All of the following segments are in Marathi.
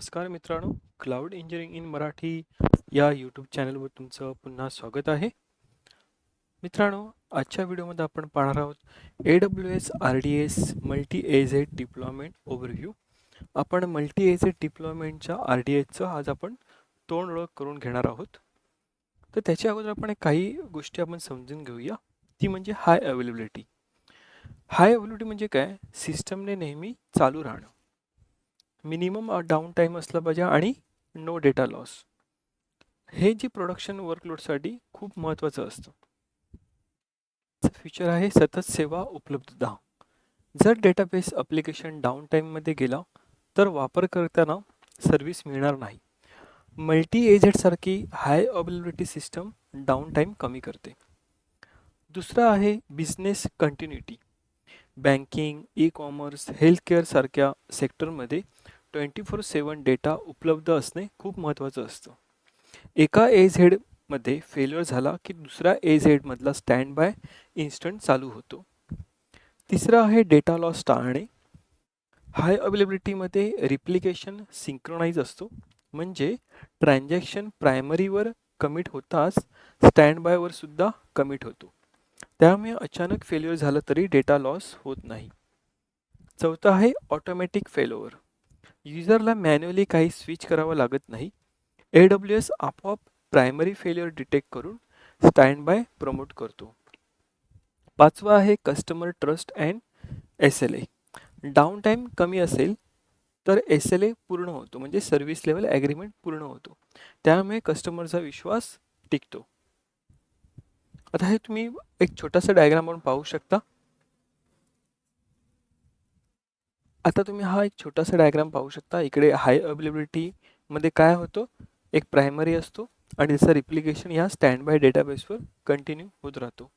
नमस्कार मित्रांनो क्लाउड इंजिनिअरिंग इन मराठी या यूट्यूब चॅनलवर तुमचं पुन्हा स्वागत आहे. मित्रांनो आजच्या व्हिडिओमध्ये आपण पाहणार आहोत A W S R D S multi AZ deployment overview आपण मल्टी एझेड डिप्लॉयमेंटच्या आर डी एसचं आज आपण तोंड ओळख करून घेणार आहोत. तर त्याच्या अगोदर आपण काही गोष्टी आपण समजून घेऊया. ती म्हणजे हाय अवेलेबिलिटी हाय अवेलेबिलिटी म्हणजे काय? सिस्टमने नेहमी चालू राहणं. मिनिमम डाऊन टाईम असला पाहिजे आणि नो डेटा लॉस. हे जे प्रोडक्शन वर्कलोडसाठी खूप महत्त्वाचं असतं. फीचर आहे सतत सेवा उपलब्धता जर डेटाबेस अप्लिकेशन डाऊन टाईममध्ये गेला तर वापर करताना सर्व्हिस मिळणार नाही. Multi एजेडसारखी high availability system down time कमी करते. दुसरं आहे business continuity banking E commerce हेल्थकेअरसारख्या सेक्टरमध्ये ट्वेंटी फोर सेवन डेटा उपलब्ध असणे खूप महत्त्वाचं असतं. एका ए झेडमध्ये फेल्युअर झाला की दुसऱ्या ए झेडमधला स्टँड बाय इन्स्टंट चालू होतो. तिसरं आहे डेटा लॉस टाळणे. हाय अवेलेबिलिटीमध्ये रिप्लिकेशन सिंक्रोनाईज असतो. म्हणजे ट्रान्झॅक्शन प्रायमरीवर कमिट होताच स्टँड बायवर सुद्धा कमिट होतो. त्यामुळे अचानक फेल्युअर झालं तरी डेटा लॉस होत नाही. चौथं आहे ऑटोमॅटिक फेलोवर युजरला मॅन्युअली काही स्विच करावं लागत नाही. ए डब्ल्यू एस आपोआप प्रायमरी फेल्युअर डिटेक्ट करून स्टँड बाय प्रमोट करतो. पाचवा आहे customer trust and S L A down time कमी असेल तर एस एल ए पूर्ण होतो म्हणजे सर्व्हिस लेवल ॲग्रीमेंट पूर्ण होतो. त्यामुळे कस्टमरचा विश्वास टिकतो. आता हे तुम्ही एक छोटासा डायग्राम म्हणून पाहू शकता. आता तुम्ही हा एक छोटासा डायग्राम पाहू शकता. इकडे हाय अवेलेबिलिटीमध्ये काय होतं? एक प्रायमरी असतो आणि त्याचा रिप्लिकेशन ह्या स्टँड बाय डेटाबेसवर कंटिन्यू होत राहतो.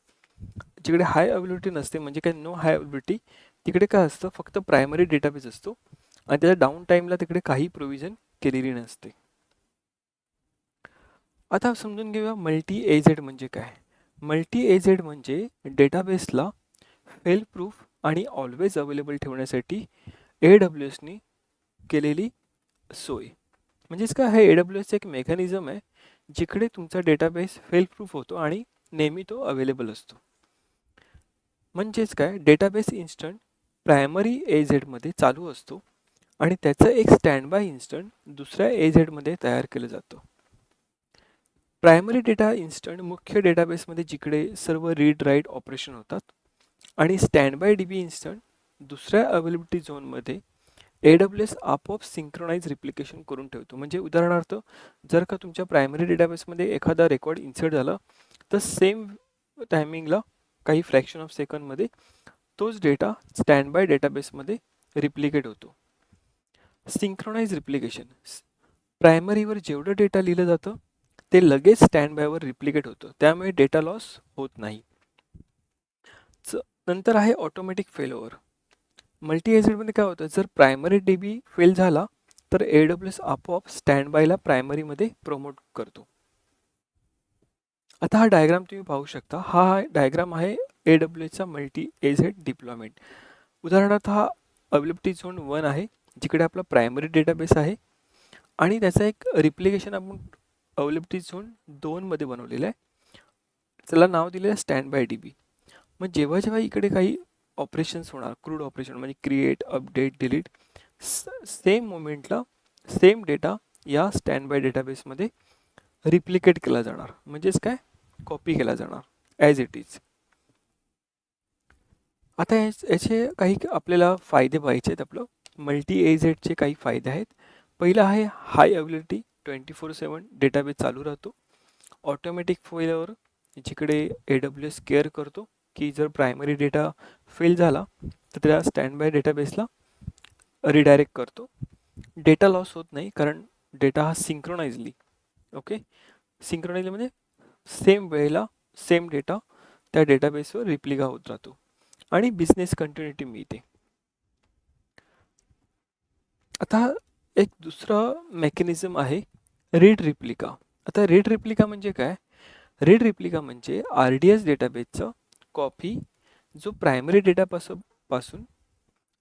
जिकडे हाय अवेलेबिलिटी नसते म्हणजे काय नो हाय अवेलेबिलिटी तिकडे काय असतं? फक्त प्रायमरी डेटाबेस असतो आणि त्याच्या डाऊन टाईमला तिकडे काही प्रोव्हिजन केलेली नसते. आता समजून घेऊया मल्टी एजेड म्हणजे काय? मल्टी एजेड म्हणजे डेटाबेसला फेल प्रूफ आणि ऑलवेज अवेलेबल ठेवण्यासाठी ए डब्ल्यू एसनी केलेली सोय. म्हणजेच काय हे ए डब्ल्यू एसचं एक मेकॅनिझम आहे जिकडे तुमचा डेटाबेस फेल प्रूफ होतो आणि नेहमी तो अवेलेबल असतो. म्हणजेच काय डेटाबेस इन्स्टंट प्रायमरी ए झेडमध्ये चालू असतो आणि त्याचं एक स्टँड बाय इन्स्टंट दुसऱ्या ए झेडमध्ये तयार केलं जातं. प्रायमरी डेटा इन्स्टंट मुख्य डेटाबेसमध्ये जिकडे सर्व रीड राईट ऑपरेशन होतात आणि stand by D B instant दुसऱ्या अवेलेबिलिटी झोनमध्ये ए डब्ल्यू एस आपोआप सिंक्रोनाइज रिप्लिकेशन करून ठेवतो. म्हणजे उदाहरणार्थ जर का तुमच्या प्रायमरी डेटाबेसमध्ये एखादा रेकॉर्ड इन्सर्ट झाला तर सेम टायमिंगला काही फ्रॅक्शन ऑफ सेकंडमध्ये तोच डेटा स्टँड बाय डेटाबेसमध्ये रिप्लिकेट होतो. सिंक्रोनाइज रिप्लिकेशन प्रायमरीवर जेवढं डेटा लिहिलं जातं ते लगेच स्टँड बायवर रिप्लिकेट होतं. त्यामुळे डेटा लॉस होत नाही. नंतर आहे ऑटोमॅटिक फेलओवर मल्टी एजेडमध्ये काय होतं जर प्रायमरी डी बी फेल झाला तर ए डब्ल्यू एस आपोआप स्टँड बायला प्रायमरीमध्ये प्रमोट करतो. आता हा डायग्राम तुम्ही पाहू शकता. हा डायग्राम आहे ए डब्ल्यू एसचा मल्टी एझेड डिप्लॉयमेंट. उदाहरणार्थ हा अवेलेबिलिटी झोन वन आहे जिकडे आपला प्रायमरी डेटाबेस आहे आणि त्याचा एक रिप्लिकेशन आपण अवेलेबिलिटी झोन दोनमध्ये बनवलेला आहे. त्याला नाव दिलेलं आहे स्टँड बाय डी बी मग जेव्हा जेव्हा इकडे काही ऑपरेशन्स होणार क्रूड ऑपरेशन म्हणजे क्रिएट अपडेट डिलीट सेम मोमेंटला सेम डेटा या स्टँड बाय डेटाबेसमध्ये रिप्लिकेट केला जाणार. म्हणजेच काय? कॉपी केला जाणार. ॲज इट इज आता याचे काही आपल्याला फायदे पाहिजे आहेत आपलं. मल्टी एझेडचे काही फायदे आहेत. पहिला आहे high availability twenty four seven database चालू राहतो. ऑटोमॅटिक फोईलवर जिकडे ए डब्ल्यू एस केअर करतो. की जर प्रायमरी डेटा फेल झाला तर त्या स्टँड बाय डेटाबेसला रिडायरेक्ट करतो. डेटा लॉस होत नाही कारण डेटा हा सिंक्रोनाइजली ओके सिंक्रोनाइजली म्हणजे सेम वेळेला सेम डेटा त्या डेटाबेसवर रिप्लिका होत राहतो. आणि बिझनेस कंटिन्युटी मिळते. आता एक दुसरं मेकॅनिझम आहे रीड रिप्लिका आता रीड रिप्लिका म्हणजे काय? रीड रिप्लिका म्हणजे आर डी एस डेटाबेसचं कॉपी जो प्रायमरी डेटापासून पासून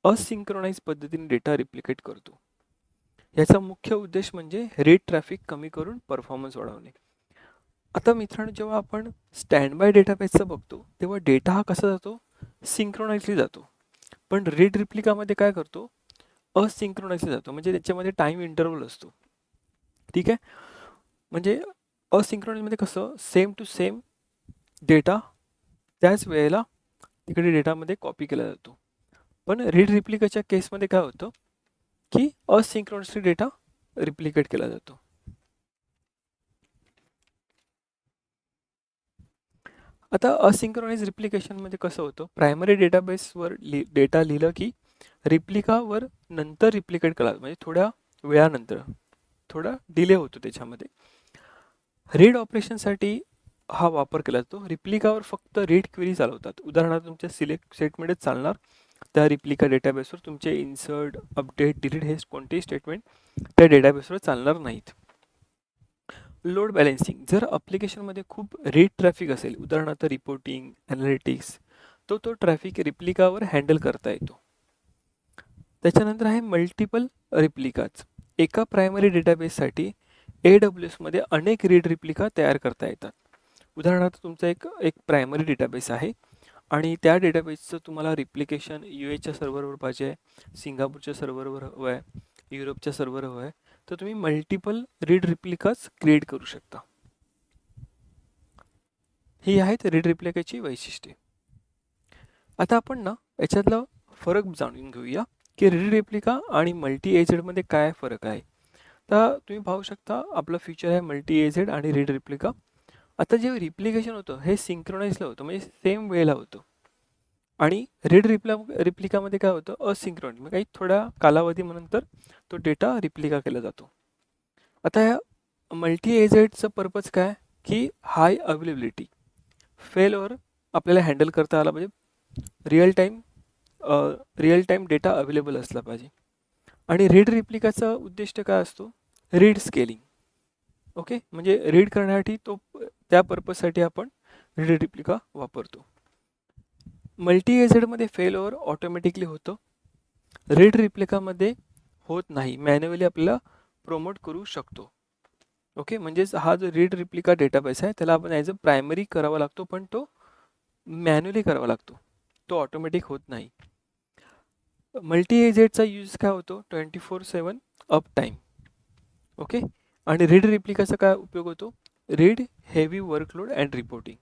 असिंक्रोनाइज पद्धतीने डेटा रिप्लिकेट करतो. याचा मुख्य उद्देश म्हणजे रीड ट्रॅफिक कमी करून परफॉर्मन्स वाढवणे. आता मित्रांनो जेव्हा आपण स्टँड बाय डेटाबेसचं बघतो तेव्हा डेटा हा कसा जातो? सिंक्रोनाइजली जातो. पण रीड रिप्लिकामध्ये काय करतो? असिंक्रोनाइजली जातो. म्हणजे त्याच्यामध्ये टाईम इंटरवल असतो. ठीक आहे? म्हणजे असिंक्रोनाइजमध्ये कसं? सेम टू सेम डेटा त्याच वेळेला तिकडे डेटामध्ये कॉपी केला जातो. पण रीड रिप्लिकेच्या केसमध्ये काय होतं? की असिंक्रोनसली डेटा रिप्लिकेट केला जातो. आता असिंक्रोनाइज रिप्लिकेशनमध्ये कसं होतं? प्रायमरी डेटाबेसवर लि डेटा लिहिलं की रिप्लिकावर नंतर रिप्लिकेट केला म्हणजे थोड्या वेळानंतर. थोडा डिले होतो त्याच्यामध्ये. रीड ऑपरेशनसाठी हा वापर केला जातो. रिप्लिकावर फक्त रीड क्वेरी चालवतात. उदाहरणार्थ तुमच्या सिलेक्ट सेटमध्येच चालणार. त्या रिप्लिका डेटाबेसवर तुमचे इन्सर्ट अपडेट डिलीट हे कोणतेही स्टेटमेंट त्या डेटाबेसवर चालणार नाहीत. लोड बॅलेन्सिंग जर अप्लिकेशनमध्ये खूप रीड ट्रॅफिक असेल उदाहरणार्थ रिपोर्टिंग ॲनालिटिक्स तो तो ट्रॅफिक रिप्लिकावर हँडल करता येतो. त्याच्यानंतर आहे मल्टिपल रिप्लिकाच एका प्रायमरी डेटाबेससाठी ए डब्ल्यू एसमध्ये अनेक रीड रिप्लिका तयार करता येतात. उदाहरणार्थ तुमचा एक एक प्रायमरी डेटाबेस आहे आणि त्या डेटाबेसचं तुम्हाला रिप्लिकेशन यू एच्या सर्व्हरवर पाहिजे आहे सिंगापूरच्या सर्व्हरवर हवं आहे युरोपच्या सर्व्हर हवं आहे तर तुम्ही मल्टिपल रीड रिप्लिकाच क्रिएट करू शकता. ही आहेत रीड रिप्लिकाची वैशिष्ट्ये. आता आपण ना याच्यातला फरक जाणून घेऊया की रीड रिप्लिका आणि मल्टी एजेडमध्ये काय फरक आहे. तर तुम्ही पाहू शकता आपलं फीचर आहे मल्टी एजेड आणि रीड रिप्लिका आता जे रिप्लिकेशन होतं हे सिंक्रोनाइजला होतं म्हणजे सेम वेळेला होतं. आणि रीड रिप्ला रिप्लिकामध्ये काय होतं? असिंक्रोन म्हणजे काही थोड्या कालावधीनंतर तो डेटा रिप्लिका केला जातो. आता या मल्टी एजेडचं पर्पज काय? की हाय अवेलेबिलिटी फेलवर आपल्याला हँडल करता आला पाहिजे. Real time real time data available असला पाहिजे. आणि रीड रिप्लिकाचा उद्दिष्ट काय असतो? रीड स्केलिंग ओके म्हणजे रीड करण्यासाठी तो त्या पर्पजसाठी आपण रीड रिप्लिका वापरतो. मल्टी एजेडमध्ये फेल ओवर ऑटोमॅटिकली होतं. रीड रिप्लिकामध्ये होत नाही. मॅन्युअली आपल्याला प्रोमोट करू शकतो. ओके म्हणजेच हा जो रीड रिप्लिका डेटाबेस आहे त्याला आपण ॲज अ प्रायमरी करावा लागतो पण तो मॅन्युअली करावा लागतो. तो ऑटोमॅटिक होत नाही. मल्टी एजेडचा यूज काय होतो? Twenty four seven up time okay आणि रीड रिप्लिकाचा काय उपयोग होतो? Read heavy workload and reporting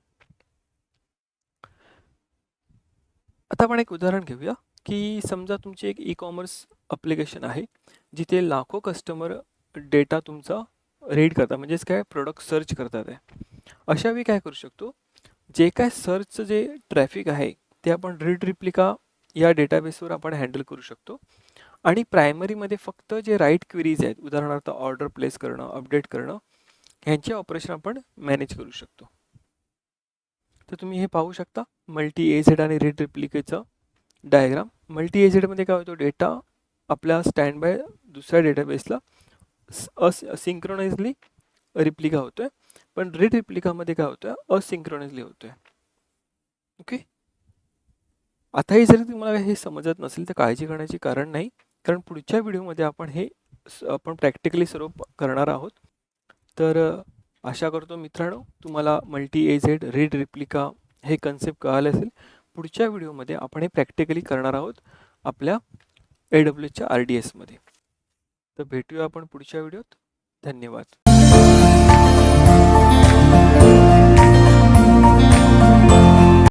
आता आपण एक उदाहरण घेऊया की समजा तुमची एक ई कॉमर्स अप्लिकेशन आहे जिथे लाखो कस्टमर डेटा तुमचा रीड करतात म्हणजेच काय? प्रोडक्ट सर्च करतात. आहे अशा वेळी काय करू शकतो? जे काय सर्चचं जे ट्रॅफिक आहे ते आपण रीड रिप्लिका या डेटाबेसवर आपण हँडल करू शकतो. आणि प्रायमरीमध्ये फक्त जे राईट क्वेरीज आहेत उदाहरणार्थ ऑर्डर प्लेस करणं अपडेट करणं ह्यांचे ऑपरेशन आपण मॅनेज करू शकतो. तर तुम्ही हे पाहू शकता मल्टी एझेड आणि रेड रिप्लिकेचं डायग्राम मल्टी एझेडमध्ये काय होतो डेटा आपल्या स्टँड बाय दुसऱ्या डेटाबेसला अस सिंक्रोनाइजली रिप्लिका होतो आहे पण रेड रिप्लिकामध्ये काय होतं आहे असिंक्रोनाइजली होतो आहे ओके आताही जर तुम्हाला हे समजत नसेल तर काळजी करण्याचे कारण नाही. कारण पुढच्या व्हिडिओमध्ये आपण हे आपण प्रॅक्टिकली सर्व करणार आहोत. तर आशा करतो मित्रांनो तुम्हाला मल्टी एजेड रीड रिप्लिका हे कन्सेप्ट कळालं असेल. पुढच्या व्हिडिओमध्ये आपण हे प्रॅक्टिकली करणार आहोत आपल्या ए डब्ल्यूच्या आर डी एसमध्ये तर भेटूया आपण पुढच्या व्हिडिओत धन्यवाद.